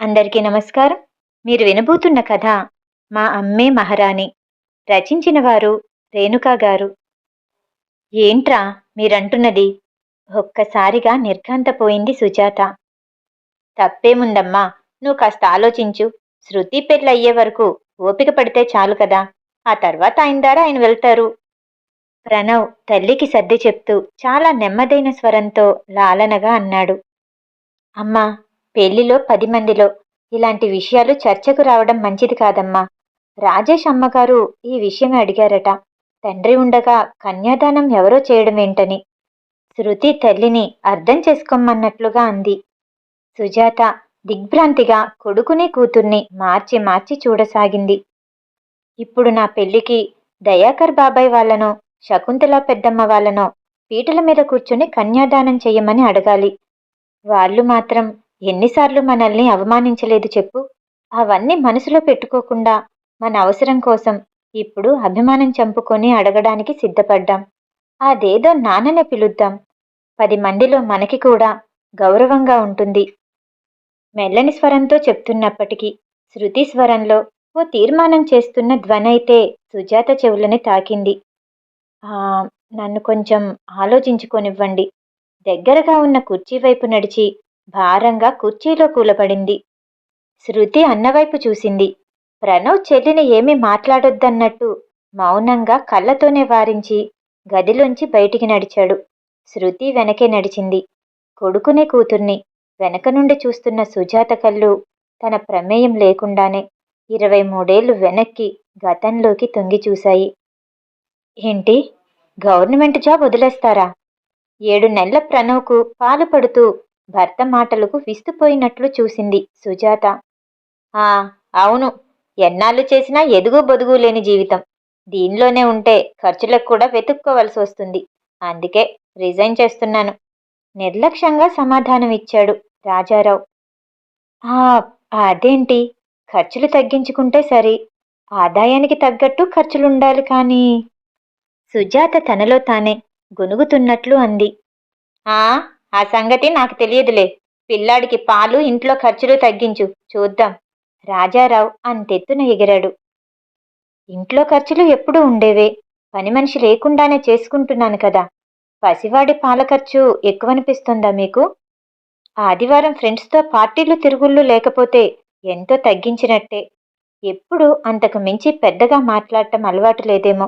అందరికీ నమస్కారం. మీరు వినబోతున్న కథ మా అమ్మే మహారాణి. రచించిన వారు రేణుకా గారు. ఏంట్రా మీరంటున్నది? ఒక్కసారిగా నిర్ఘాంతపోయింది సుజాత. తప్పేముందమ్మా నువ్వు కాస్త ఆలోచించు. శృతి పెళ్ళి అయ్యే వరకు ఓపిక పడితే చాలు కదా. ఆ తర్వాత ఆయన ద్వారా ఆయన వెళ్తారు. ప్రణవ్ తల్లికి సర్ది చెప్తూ చాలా నెమ్మదైన స్వరంతో లాలనగా అన్నాడు. అమ్మా పెళ్ళిలో పది మందిలో. ఇలాంటి విషయాలు చర్చకు రావడం మంచిది కాదమ్మా. రాజేష్ అమ్మగారు ఈ విషయం అడిగారట. తండ్రి ఉండగా కన్యాదానం ఎవరో చేయడమేంటని శృతి తల్లిని అర్థం చేసుకోమన్నట్లుగా అంది. సుజాత దిగ్భ్రాంతిగా కొడుకుని కూతుర్ని మార్చి మార్చి చూడసాగింది. ఇప్పుడు నా పెళ్ళికి దయాకర్ బాబాయ్ వాళ్ళనో శకుంతల పెద్దమ్మ వాళ్ళనో పీటల మీద కూర్చుని కన్యాదానం చెయ్యమని అడగాలి. వాళ్ళు మాత్రం ఎన్నిసార్లు మనల్ని అవమానించలేదు చెప్పు. అవన్నీ మనసులో పెట్టుకోకుండా మన అవసరం కోసం ఇప్పుడు అభిమానం చంపుకొని అడగడానికి సిద్ధపడ్డాం. అదేదో నాన్ననే పిలుద్దాం. పది మందిలో మనకి కూడా గౌరవంగా ఉంటుంది. మెల్లని స్వరంతో చెప్తున్నప్పటికీ శృతి స్వరంలో ఓ తీర్మానం చేస్తున్న ధ్వనైతే సుజాత చెవులని తాకింది. "ఆ, నన్ను కొంచెం ఆలోచించుకొనివ్వండి. దగ్గరగా ఉన్న కుర్చీ వైపు నడిచి భారంగా కుర్చీలో కూలపడింది శృతి అన్నవైపు చూసింది. ప్రణవ్ చెల్లిని ఏమీ మాట్లాడొద్దన్నట్టు మౌనంగా కళ్ళతోనే వారించి గదిలోంచి బయటికి నడిచాడు. శృతి వెనకే నడిచింది. కొడుకునే కూతుర్ని వెనక నుండి చూస్తున్న సుజాత కళ్ళు తన ప్రమేయం లేకుండానే ఇరవై మూడేళ్ళు వెనక్కి గతంలోకి తొంగి చూశాయి. ఏంటి? గవర్నమెంట్ జాబ్ వదిలేస్తారా? ఏడు నెలల ప్రణవ్కు పాలు పడుతూ భర్త మాటలకు విస్తుపోయినట్లు చూసింది సుజాత. ఆ అవును. ఎన్నాళ్ళు చేసినా ఎదుగు బొదుగు లేని జీవితం. దీనిలోనే ఉంటే ఖర్చులకు కూడా వెతుక్కోవలసి వస్తుంది. అందుకే రిజైన్ చేస్తున్నాను. నిర్లక్ష్యంగా సమాధానం ఇచ్చాడు రాజారావు. ఆ అదేంటి? ఖర్చులు తగ్గించుకుంటే సరి. ఆదాయానికి తగ్గట్టు ఖర్చులుండాలి కానీ. సుజాత తనలో తానే గొనుగుతున్నట్లు అంది. ఆ ఆ సంగతి నాకు తెలియదులే. పిల్లాడికి పాలు ఇంట్లో ఖర్చులు తగ్గించు. చూద్దాం. రాజారావు అంతెత్తున ఎగిరాడు. ఇంట్లో ఖర్చులు ఎప్పుడూ ఉండేవే. పని మనిషి లేకుండానే చేసుకుంటున్నాను కదా. పసివాడి పాల ఖర్చు ఎక్కువనిపిస్తుందా మీకు? ఆదివారం ఫ్రెండ్స్తో పార్టీలు తిరుగుళ్ళు లేకపోతే ఎంతో తగ్గించినట్టే. ఎప్పుడు అంతకు మించి పెద్దగా మాట్లాడటం అలవాటు లేదేమో.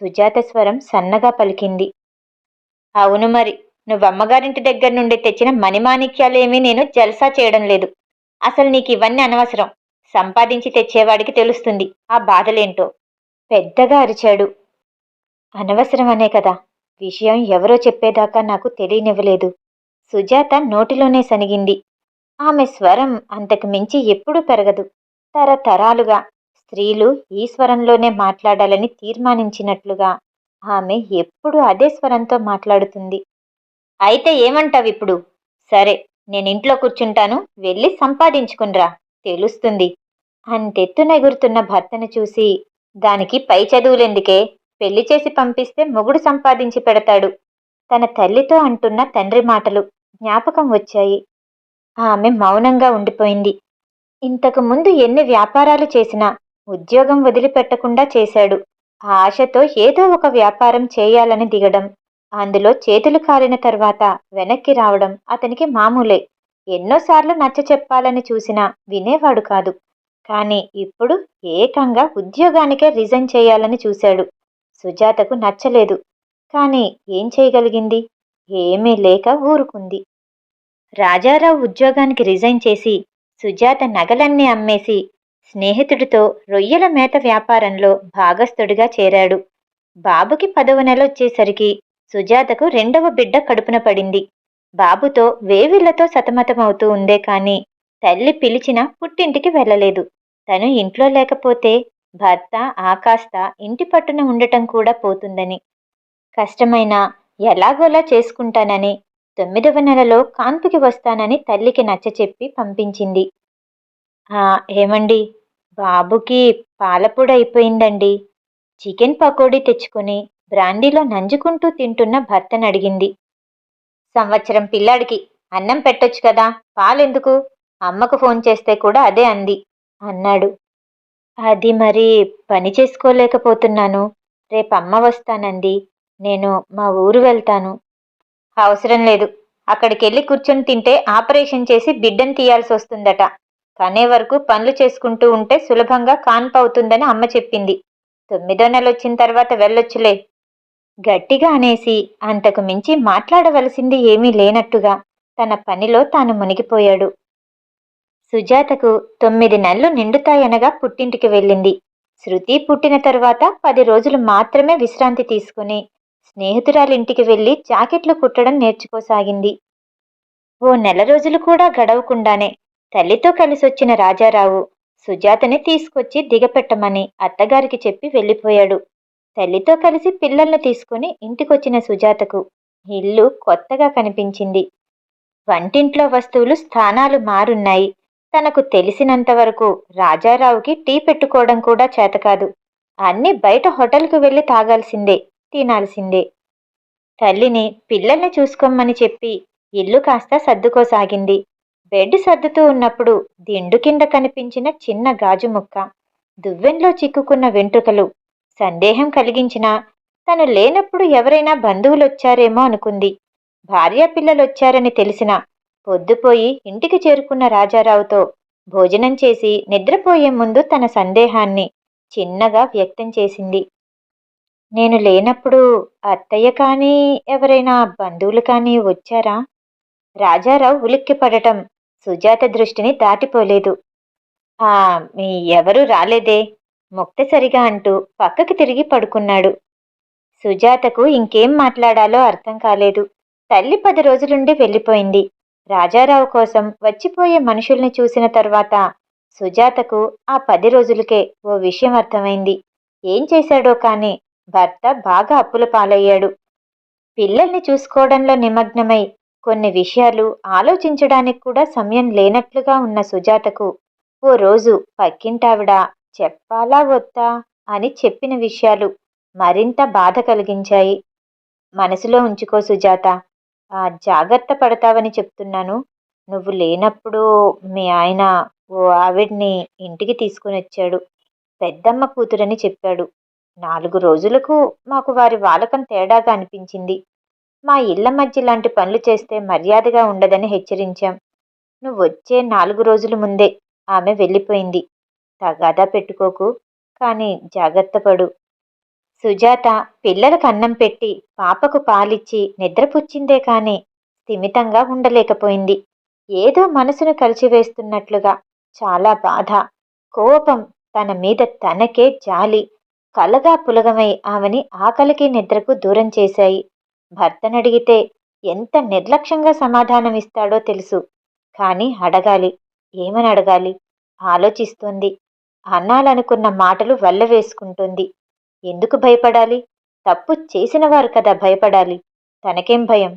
సుజాత స్వరం సన్నగా పలికింది. అవును మరి. నువ్వమ్మగారింటి దగ్గర నుండి తెచ్చిన మణిమాణిక్యాలేమీ నేను జల్సా చేయడం లేదు. అసలు నీకు ఇవన్నీ అనవసరం. సంపాదించి తెచ్చేవాడికి తెలుస్తుంది. ఆ బాధలేంటో? పెద్దగా అరిచాడు. అనవసరమనే కదా. విషయం ఎవరో చెప్పేదాకా నాకు తెలియనివ్వలేదు. సుజాత నోటిలోనే సనిగింది. ఆమె స్వరం అంతకు మించి ఎప్పుడూ పెరగదు. తరతరాలుగా స్త్రీలు ఈ స్వరంలోనే మాట్లాడాలని తీర్మానించినట్లుగా ఆమె ఎప్పుడు అదే స్వరంతో మాట్లాడుతుంది. అయితే ఏమంటావిప్పుడు సరే నేను ఇంట్లో కూర్చుంటాను వెళ్ళి సంపాదించుకునిరా తెలుస్తుంది. అంతెత్తున ఎగురుతున్న భర్తను చూసి దానికి పై చదువులెందుకే? పెళ్ళి చేసి పంపిస్తే మొగుడు సంపాదించి పెడతాడు. తన తల్లితో అంటున్న తండ్రి మాటలు జ్ఞాపకం వచ్చాయి. ఆమె మౌనంగా ఉండిపోయింది. ఇంతకు ముందు ఎన్ని వ్యాపారాలు చేసినా ఉద్యోగం వదిలిపెట్టకుండా చేశాడు. ఆ ఆశతో ఏదో ఒక వ్యాపారం చేయాలని దిగడం. అందులో చేతులు కాలిన తర్వాత వెనక్కి రావడం అతనికి మామూలే. ఎన్నోసార్లు నచ్చ చెప్పాలని చూసినా వినేవాడు కాదు. కానీ ఇప్పుడు ఏకంగా ఉద్యోగానికే రిజైన్ చేయాలని చూశాడు. సుజాతకు నచ్చలేదు. కానీ ఏం చేయగలిగింది? ఏమీ లేక ఊరుకుంది. రాజారావు ఉద్యోగానికి రిజైన్ చేసి సుజాత నగలన్నీ అమ్మేసి స్నేహితుడితో రొయ్యల మేత వ్యాపారంలో భాగస్థుడిగా చేరాడు. బాబుకి పదవ నెల వచ్చేసరికి సుజాతకు రెండవ బిడ్డ కడుపున పడింది. బాబుతో వేవిళ్ళతో సతమతమవుతూ ఉందే కాని తల్లి పిలిచినా పుట్టింటికి వెళ్ళలేదు. తను ఇంట్లో లేకపోతే భర్త ఆకాస్త ఇంటి పట్టున ఉండటం కూడా పోతుందని. కష్టమైనా ఎలాగోలా చేసుకుంటానని తొమ్మిదవ నెలలో కాన్పుకి వస్తానని తల్లికి నచ్చచెప్పి పంపించింది. "ఆ, ఏమండి? బాబుకి పాలపొడి అయిపోయిందండి. చికెన్ పకోడీ తెచ్చుకొని బ్రాండీలో నంజుకుంటూ తింటున్న భర్తను అడిగింది సంవత్సరం పిల్లాడికి అన్నం పెట్టొచ్చు కదా పాలెందుకు? అమ్మకు ఫోన్ చేస్తే కూడా అదే అంది. అన్నాడు. అది మరి పని చేసుకోలేకపోతున్నాను. రేపు అమ్మ వస్తానంది. నేను మా ఊరు వెళ్తాను. అవసరం లేదు. అక్కడికి వెళ్ళి కూర్చొని తింటే ఆపరేషన్ చేసి బిడ్డను తీయాల్సి వస్తుందట. కనే వరకు పనులు చేసుకుంటూ ఉంటే సులభంగా కాన్పు అవుతుందని అమ్మ చెప్పింది. తొమ్మిదో నెల వచ్చిన తర్వాత వెళ్ళొచ్చులే. గట్టిగా అనేసి అంతకు మించి మాట్లాడవలసింది ఏమీ లేనట్టుగా తన పనిలో తాను మునిగిపోయాడు. సుజాతకు తొమ్మిది నెలలు నిండుతాయనగా పుట్టింటికి వెళ్ళింది. శృతి పుట్టిన తర్వాత పది రోజులు మాత్రమే విశ్రాంతి తీసుకుని స్నేహితురాలింటికి వెళ్ళి జాకెట్లు కుట్టడం నేర్చుకోసాగింది. ఓ నెల రోజులు కూడా గడవకుండానే తల్లితో కలిసొచ్చిన రాజారావు సుజాతని తీసుకొచ్చి దిగపెట్టమని అత్తగారికి చెప్పి వెళ్ళిపోయాడు. తల్లితో కలిసి పిల్లల్ని తీసుకుని ఇంటికొచ్చిన సుజాతకు ఇల్లు కొత్తగా కనిపించింది. వంటింట్లో వస్తువులు స్థానాలు మారున్నాయి. తనకు తెలిసినంత వరకు రాజారావుకి టీ పెట్టుకోవడం కూడా చేతకాదు. అన్ని బయట హోటల్కు వెళ్ళి తాగాల్సిందే తినాల్సిందే. తల్లిని పిల్లల్ని చూసుకోమని చెప్పి ఇల్లు కాస్త సర్దుకోసాగింది. బెడ్ సర్దుతూ ఉన్నప్పుడు దిండు కింద కనిపించిన చిన్న గాజు ముక్క దువ్వెంలో చిక్కుకున్న వెంట్రుకలు సందేహం కలిగించినా తను లేనప్పుడు ఎవరైనా బంధువులొచ్చారేమో అనుకుంది. భార్య పిల్లలొచ్చారని తెలిసిన పొద్దుపోయి ఇంటికి చేరుకున్న రాజారావుతో భోజనం చేసి నిద్రపోయే ముందు తన సందేహాన్ని చిన్నగా వ్యక్తం చేసింది. నేను లేనప్పుడు అత్తయ్య కానీ ఎవరైనా బంధువులు కానీ వచ్చారా? రాజారావు ఉలిక్కిపడటం సుజాత దృష్టిని దాటిపోలేదు. ఆ మీ ఎవరూ రాలేదే? ముక్తసరిగా అంటూ పక్కకి తిరిగి పడుకున్నాడు. సుజాతకు ఇంకేం మాట్లాడాలో అర్థం కాలేదు. తల్లి పది రోజులుండి వెళ్ళిపోయింది. రాజారావు కోసం వచ్చిపోయే మనుషుల్ని చూసిన తర్వాత సుజాతకు ఆ పది రోజులకే ఓ విషయం అర్థమైంది. ఏం చేశాడో కానీ భర్త బాగా అప్పుల పాలయ్యాడు. పిల్లల్ని చూసుకోవడంలో నిమగ్నమై కొన్ని విషయాలు ఆలోచించడానికి కూడా సమయం లేనట్లుగా ఉన్న సుజాతకు ఓ రోజు పక్కింటావిడ చెప్పాలా వద్దా అని చెప్పిన విషయాలు మరింత బాధ కలిగించాయి. మనసులో ఉంచుకో సుజాత. ఆ జాగ్రత్త పడతావని చెప్తున్నాను. నువ్వు లేనప్పుడు మీ ఆయన ఓ ఆవిడ్ని ఇంటికి తీసుకుని వచ్చాడు. పెద్దమ్మ కూతురని చెప్పాడు. నాలుగు రోజులకు మాకు వారి వాలకం తేడాగా అనిపించింది. మా ఇళ్ళ మధ్య లాంటి పనులు చేస్తే మర్యాదగా ఉండదని హెచ్చరించాం. నువ్వు వచ్చే నాలుగు రోజుల ముందే ఆమె వెళ్ళిపోయింది. తగాదా పెట్టుకోకు కానీ జాగ్రత్త పడు సుజాత పిల్లలకు అన్నం పెట్టి పాపకు పాలిచ్చి నిద్రపుచ్చిందే కాని స్థిమితంగా ఉండలేకపోయింది. ఏదో మనసును కలిచివేస్తున్నట్లుగా చాలా బాధ. కోపం తన మీద తనకే జాలి. కలగా పులగమై ఆమెని ఆకలికి నిద్రకు దూరం చేశాయి. భర్తనడిగితే ఎంత నిర్లక్ష్యంగా సమాధానమిస్తాడో తెలుసు. కానీ అడగాలి. ఏమని అడగాలి? ఆలోచిస్తోంది. అన్నాలనుకున్న మాటలు వెళ్ళవేసుకుంటుంది ఎందుకు భయపడాలి? తప్పు చేసినవారు కదా భయపడాలి. తనకేం భయం?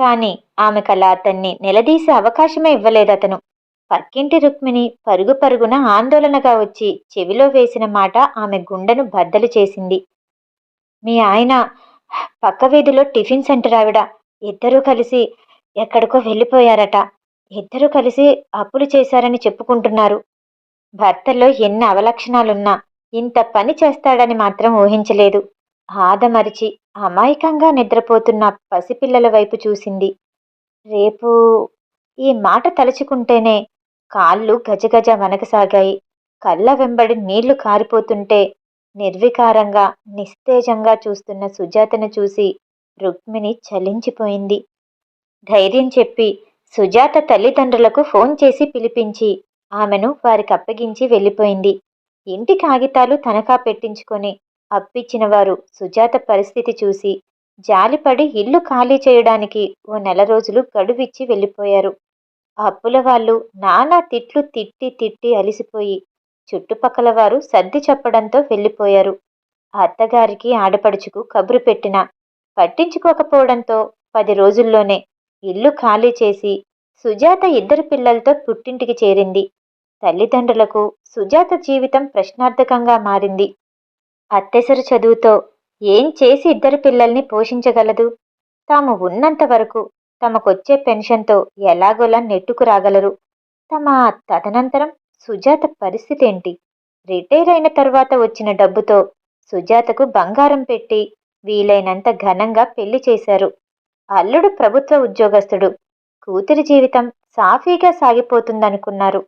కాని ఆమెకలా అతన్ని నిలదీసే అవకాశమే ఇవ్వలేదతను. పక్కింటి రుక్మిణి పరుగు పరుగున ఆందోళనగా వచ్చి చెవిలో వేసిన మాట ఆమె గుండెను బద్దలు చేసింది. మీ ఆయన పక్క వీధిలో టిఫిన్ సెంటర్ ఆవిడ. ఇద్దరూ కలిసి ఎక్కడికో వెళ్ళిపోయారట. ఇద్దరూ కలిసి అప్పులు చేశారని చెప్పుకుంటున్నారు. భర్తలో ఎన్ని అవలక్షణాలున్నా ఇంత పని చేస్తాడని మాత్రం ఊహించలేదు. ఆదమరిచి అమాయకంగా నిద్రపోతున్న పసిపిల్లల వైపు చూసింది. రేపు ఈ మాట తలుచుకుంటేనే కాళ్ళు గజగజ వనకసాగాయి కళ్ళ వెంబడి నీళ్ళు కారిపోతుంటే నిర్వికారంగా నిస్తేజంగా చూస్తున్న సుజాతను చూసి రుక్మిణి చలించిపోయింది. ధైర్యం చెప్పి సుజాత తల్లిదండ్రులకు ఫోన్ చేసి పిలిపించి ఆమెను వారికి అప్పగించి వెళ్ళిపోయింది. ఇంటి కాగితాలు తనఖా పెట్టించుకొని అప్పిచ్చిన వారు సుజాత పరిస్థితి చూసి జాలిపడి ఇల్లు ఖాళీ చేయడానికి ఓ నెల రోజులు గడువిచ్చి వెళ్ళిపోయారు. అప్పుల వాళ్ళు నానా తిట్లు తిట్టి తిట్టి అలిసిపోయి చుట్టుపక్కల వారు సర్ది చెప్పడంతో వెళ్ళిపోయారు. అత్తగారికి ఆడపడుచుకు కబురు పెట్టినా పట్టించుకోకపోవడంతో పది రోజుల్లోనే ఇల్లు ఖాళీ చేసి సుజాత ఇద్దరు పిల్లలతో పుట్టింటికి చేరింది. తల్లిదండ్రులకు సుజాత జీవితం ప్రశ్నార్థకంగా మారింది. అత్తెసరు చదువుతో ఏం చేసి ఇద్దరు పిల్లల్ని పోషించగలదు? తాము ఉన్నంత వరకు తమకొచ్చే పెన్షన్తో ఎలాగోలా నెట్టుకు రాగలరు. తమ తదనంతరం సుజాత పరిస్థితి ఏంటి రిటైర్ అయిన తర్వాత వచ్చిన డబ్బుతో సుజాతకు బంగారం పెట్టి వీలైనంత ఘనంగా పెళ్ళి చేశారు. అల్లుడు ప్రభుత్వ ఉద్యోగస్తుడు. కూతురి జీవితం సాఫీగా సాగిపోతుందనుకున్నారు.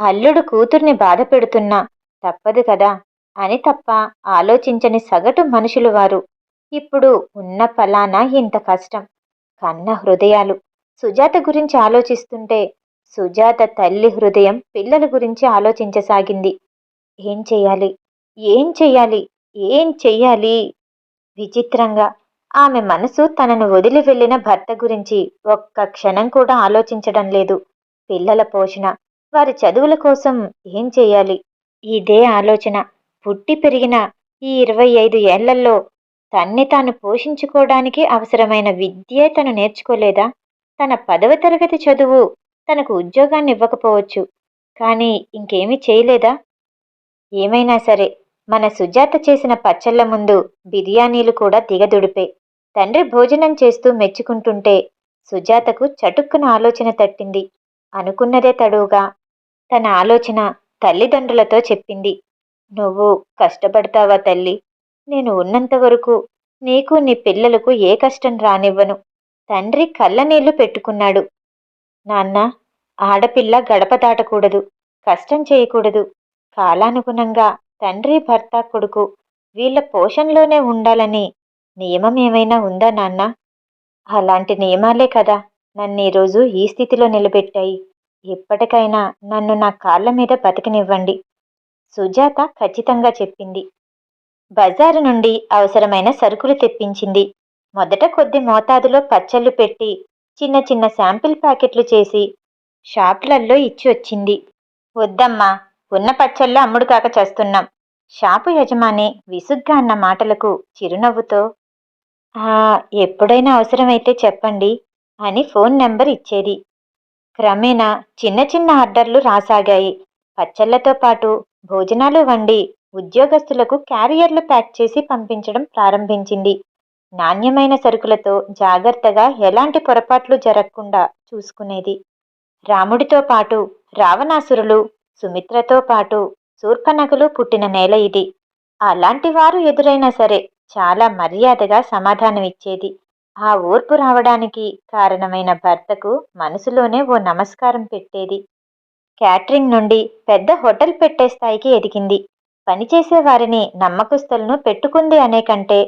అల్లుడు కూతుర్ని బాధ పెడుతున్నా. తప్పదు కదా? అని తప్ప ఆలోచించని సగటు మనుషులు వారు. ఇప్పుడు ఉన్న ఫలానా ఇంత కష్టం. కన్న హృదయాలు. సుజాత గురించి ఆలోచిస్తుంటే సుజాత తల్లి హృదయం పిల్లల గురించి ఆలోచించసాగింది. ఏం చెయ్యాలి ఏం చెయ్యాలి ఏం చెయ్యాలి? విచిత్రంగా. ఆమె మనసు తనను వదిలి వెళ్ళిన భర్త గురించి ఒక్క క్షణం కూడా ఆలోచించడం లేదు. పిల్లల పోషణ. వారి చదువుల కోసం ఏం చేయాలి? ఇదే ఆలోచన. పుట్టి పెరిగిన ఈ ఇరవై ఐదు ఏళ్ళలో తన్ని తాను పోషించుకోవడానికి అవసరమైన విద్యే తను నేర్చుకోలేదా? తన పదవ తరగతి చదువు తనకు ఉద్యోగాన్ని ఇవ్వకపోవచ్చు. కానీ ఇంకేమీ చేయలేదా? ఏమైనా సరే మన సుజాత చేసిన పచ్చళ్ళ ముందు బిర్యానీలు కూడా దిగదుడిపే. తండ్రి భోజనం చేస్తూ మెచ్చుకుంటుంటే సుజాతకు చటుక్కున ఆలోచన తట్టింది. అనుకున్నదే తడువుగా తన ఆలోచన తల్లిదండ్రులతో చెప్పింది. నువ్వు కష్టపడతావా తల్లి? నేను ఉన్నంత వరకు నీకు నీ పిల్లలకు ఏ కష్టం రానివ్వను. తండ్రి కళ్ళనీళ్ళు పెట్టుకున్నాడు. నాన్న ఆడపిల్ల గడప దాటకూడదు కష్టం చేయకూడదు. కాలానుగుణంగా తండ్రి భర్త కొడుకు వీళ్ళ పోషణలోనే ఉండాలని నియమం ఏమైనా ఉందా నాన్న? అలాంటి నియమాలే కదా నన్ను ఈరోజు ఈ స్థితిలో నిలబెట్టాయి. ఎప్పటికైనా నన్ను నా కాళ్ళ మీద బతికనివ్వండి. సుజాత ఖచ్చితంగా చెప్పింది. బజారు నుండి అవసరమైన సరుకులు తెప్పించింది. మొదట కొద్ది మోతాదులో పచ్చళ్ళు పెట్టి చిన్న చిన్న శాంపిల్ ప్యాకెట్లు చేసి షాపులల్లో ఇచ్చి వచ్చింది. వద్దమ్మా ఉన్న పచ్చళ్ళు అమ్ముడు కాక చేస్తున్నాం. షాపు యజమాని విసుగ్గా అన్న మాటలకు చిరునవ్వుతో "ఆ, ఎప్పుడైనా అవసరమైతే చెప్పండి అని ఫోన్ నెంబర్ ఇచ్చేది. క్రమేణా చిన్న చిన్న ఆర్డర్లు రాసాగాయి. పచ్చళ్ళతో పాటు భోజనాలు వండి ఉద్యోగస్తులకు క్యారియర్లు ప్యాక్ చేసి పంపించడం ప్రారంభించింది. నాణ్యమైన సరుకులతో జాగ్రత్తగా ఎలాంటి పొరపాట్లు జరగకుండా చూసుకునేది. రాముడితో పాటు రావణాసురులు సుమిత్రతో పాటు శూర్పనకులు పుట్టిన నేల ఇది. అలాంటి వారు ఎదురైనా సరే చాలా మర్యాదగా సమాధానమిచ్చేది. ఆ ఓర్పు రావడానికి కారణమైన భర్తకు మనసులోనే ఓ నమస్కారం పెట్టేది. క్యాటరింగ్ నుండి పెద్ద హోటల్ పెట్టే స్థాయికి ఎదిగింది. పనిచేసే వారిని నమ్మకస్తులను పెట్టుకుంది అనే కంటే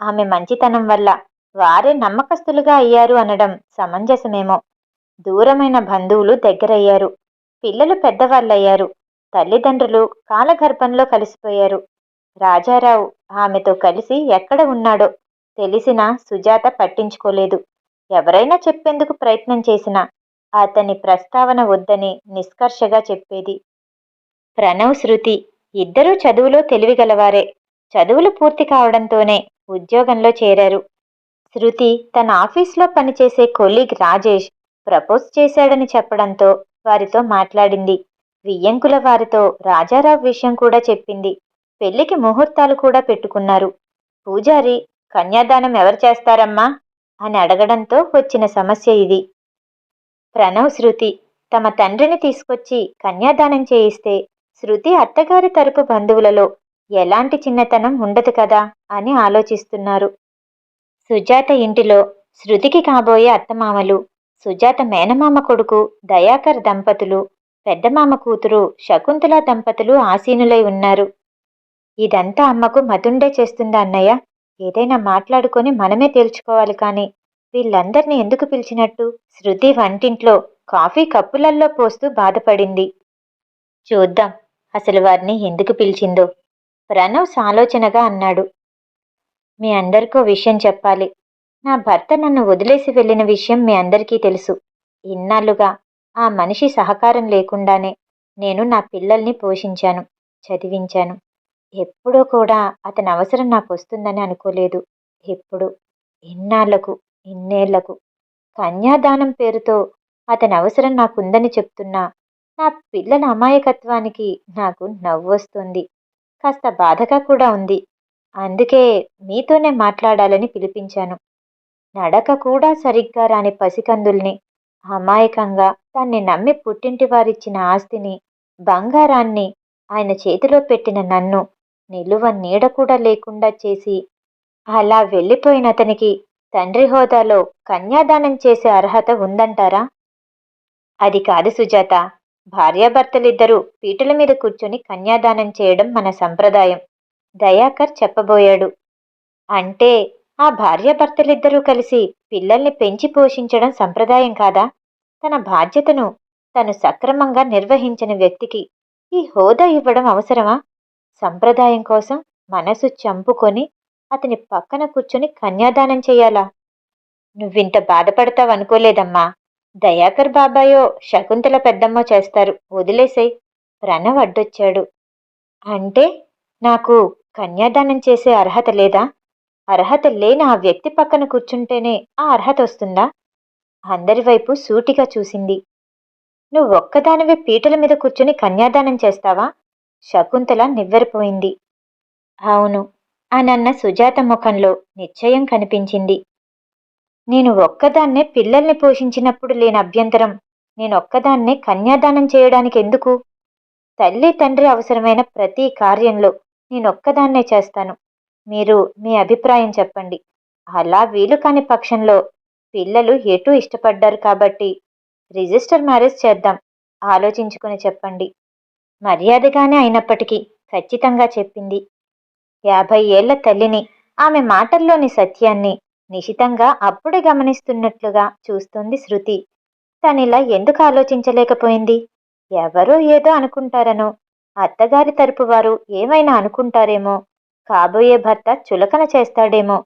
ఆమె మంచితనం వల్ల వారే నమ్మకస్తులుగా అయ్యారు అనడం సమంజసమేమో. దూరమైన బంధువులు దగ్గరయ్యారు. పిల్లలు పెద్దవాళ్ళయ్యారు. తల్లిదండ్రులు కాలగర్భంలో కలిసిపోయారు. రాజారావు ఆమెతో కలిసి ఎక్కడ ఉన్నాడో తెలిసినా సుజాత పట్టించుకోలేదు. ఎవరైనా చెప్పేందుకు ప్రయత్నం చేసినా అతని ప్రస్తావన వద్దని నిష్కర్షగా చెప్పేది. ప్రణవ్ శృతి ఇద్దరూ చదువులో తెలివిగలవారే. చదువులు పూర్తి కావడంతోనే ఉద్యోగంలో చేరారు. శృతి తన ఆఫీస్లో పనిచేసే కొలీగ్ రాజేష్ ప్రపోజ్ చేశాడని చెప్పడంతో వారితో మాట్లాడింది. వియ్యంకుల వారితో రాజారావు విషయం కూడా చెప్పింది. పెళ్ళికి ముహూర్తాలు కూడా పెట్టుకున్నారు. పూజారి కన్యాదానం ఎవరు చేస్తారమ్మా? అని అడగడంతో వచ్చిన సమస్య ఇది. ప్రణవ్ శృతి తమ తండ్రిని తీసుకొచ్చి కన్యాదానం చేయిస్తే శృతి అత్తగారి తరపు బంధువులలో ఎలాంటి చిన్నతనం ఉండదు కదా అని ఆలోచిస్తున్నారు. సుజాత ఇంటిలో శృతికి కాబోయే అత్తమామలు సుజాత మేనమామ కొడుకు దయాకర్ దంపతులు పెద్దమామ కూతురు శకుంతల దంపతులు ఆసీనులై ఉన్నారు. ఇదంతా అమ్మకు మతుండే చేస్తుందా అన్నయ్య? ఏదైనా మాట్లాడుకొని మనమే తేల్చుకోవాలి కానీ వీళ్ళందరినీ ఎందుకు పిలిచినట్టు? శృతి వంటింట్లో కాఫీ కప్పులల్లో పోస్తూ బాధపడింది. చూద్దాం అసలు వారిని ఎందుకు పిలిచిందో? ప్రణవ్ సాలోచనగా అన్నాడు. మీ అందరికో విషయం చెప్పాలి. నా భర్త నన్ను వదిలేసి వెళ్ళిన విషయం మీ అందరికీ తెలుసు. ఇన్నాళ్ళుగా ఆ మనిషి సహకారం లేకుండానే నేను నా పిల్లల్ని పోషించాను చదివించాను. ఎప్పుడూ కూడా అతని అవసరం నాకు వస్తుందని అనుకోలేదు. ఎప్పుడు? ఇన్నాళ్ళకు ఇన్నేళ్ళకు. కన్యాదానం పేరుతో అతని అవసరం నాకుందని చెప్తున్నా నా పిల్లల అమాయకత్వానికి నాకు నవ్వొస్తుంది కాస్త బాధగా కూడా ఉంది. అందుకే మీతోనే మాట్లాడాలని పిలిపించాను. నడక కూడా సరిగ్గా రాని పసికందుల్ని అమాయకంగా తన్ని నమ్మి పుట్టింటి వారిచ్చిన ఆస్తిని బంగారాన్ని ఆయన చేతిలో పెట్టిన నన్ను నిలువ నీడ కూడా లేకుండా చేసి అలా వెళ్ళిపోయిన అతనికి తండ్రి హోదాలో కన్యాదానం చేసే అర్హత ఉందంటారా? అది కాదు సుజాత. భార్యాభర్తలిద్దరూ పీటల మీద కూర్చొని కన్యాదానం చేయడం మన సంప్రదాయం. దయాకర్ చెప్పబోయాడు. అంటే ఆ భార్యాభర్తలిద్దరూ కలిసి పిల్లల్ని పెంచి పోషించడం సంప్రదాయం కాదా? తన బాధ్యతను తను సక్రమంగా నిర్వహించిన వ్యక్తికి ఈ హోదా ఇవ్వడం అవసరమా? సంప్రదాయం కోసం మనసు చంపుకొని అతని పక్కన కూర్చొని కన్యాదానం చేయాలా? నువ్వింత బాధపడతావనుకోలేదమ్మా దయాకర్ బాబాయో శకుంతల పెద్దమ్మో చేస్తారు. వదిలేసేయ్. ప్రణవ్ అడ్డొచ్చాడు. అంటే నాకు కన్యాదానం చేసే అర్హత లేదా? అర్హత లేని ఆ వ్యక్తి పక్కన కూర్చుంటేనే ఆ అర్హత వస్తుందా? అందరి వైపు సూటిగా చూసింది. నువ్వు ఒక్కదానివే పీటల మీద కూర్చుని కన్యాదానం చేస్తావా? శకుంతల నివ్వెరపోయింది. అవును అనన్న సుజాత ముఖంలో నిశ్చయం కనిపించింది. నేను ఒక్కదాన్నే పిల్లల్ని పోషించినప్పుడు లేని అభ్యంతరం నేనొక్కదాన్నే కన్యాదానం చేయడానికి ఎందుకు? తల్లి తండ్రి అవసరమైన ప్రతి కార్యంలో నేనొక్కదాన్నే చేస్తాను. మీరు మీ అభిప్రాయం చెప్పండి. అలా వీలు కాని పక్షంలో పిల్లలు ఎటూ ఇష్టపడ్డారు కాబట్టి రిజిస్టర్ మ్యారేజ్ చేద్దాం. ఆలోచించుకుని చెప్పండి. మర్యాదగానే అయినప్పటికీ ఖచ్చితంగా చెప్పింది. యాభై ఏళ్ళ తల్లిని ఆమె మాటల్లోని సత్యాన్ని నిశితంగా అప్పుడే గమనిస్తున్నట్లుగా చూస్తుంది శృతి. తనిలా ఎందుకు ఆలోచించలేకపోయింది? ఎవరో ఏదో అనుకుంటారనో. అత్తగారి తరపు వారు ఏమైనా అనుకుంటారేమో. కాబోయే భర్త చులకన చేస్తాడేమో.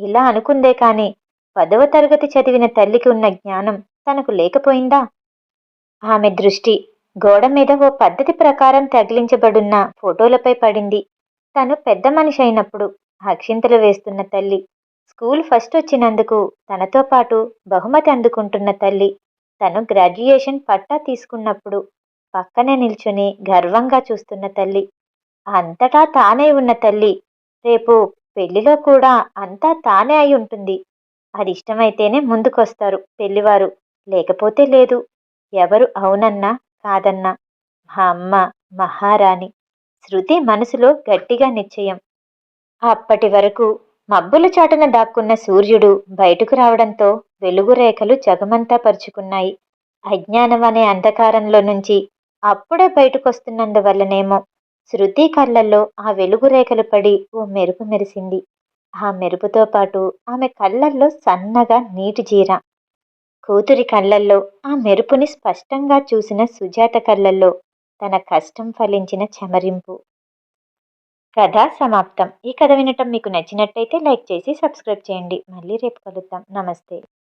ఇలా అనుకుందే కాని పదవ తరగతి చదివిన తల్లికి ఉన్న జ్ఞానం తనకు లేకపోయిందా? ఆమె దృష్టి గోడ మీద ఓ పద్ధతి ప్రకారం తగిలించబడున్న ఫోటోలపై పడింది. తను పెద్ద మనిషి అయినప్పుడు అక్షింతలు వేస్తున్న తల్లి స్కూల్ ఫస్ట్ వచ్చినందుకు తనతో పాటు బహుమతి అందుకుంటున్న తల్లి తను గ్రాడ్యుయేషన్ పట్టా తీసుకున్నప్పుడు పక్కనే నిల్చుని గర్వంగా చూస్తున్న తల్లి. అంతటా తానే ఉన్న తల్లి రేపు పెళ్ళిలో కూడా అంతా తానే అయి ఉంటుంది. అది ఇష్టమైతేనే ముందుకొస్తారు పెళ్ళివారు లేకపోతే లేదు. ఎవరు అవునన్నా కాదన్న. మా అమ్మ మహారాణి. శృతి మనసులో గట్టిగా నిశ్చయం. అప్పటి వరకు మబ్బుల చాటున దాక్కున్న సూర్యుడు బయటకు రావడంతో వెలుగు రేఖలు జగమంతా పరుచుకున్నాయి. అజ్ఞానం అనే అంధకారంలో నుంచి అప్పుడే బయటకొస్తున్నందువల్లనేమో శృతి కళ్ళల్లో ఆ వెలుగు రేఖలు పడి ఓ మెరుపు మెరిసింది. ఆ మెరుపుతో పాటు ఆమె కళ్ళల్లో సన్నగా నీటి జీర. కూతురి కళ్ళల్లో ఆ మెరుపుని స్పష్టంగా చూసిన సుజాత కళ్ళల్లో తన కష్టం ఫలించిన చెమరింపు. కథ సమాప్తం. ఈ కథ వినటం మీకు నచ్చినట్టయితే లైక్ చేసి సబ్స్క్రైబ్ చేయండి. మళ్ళీ రేపు కలుద్దాం. నమస్తే.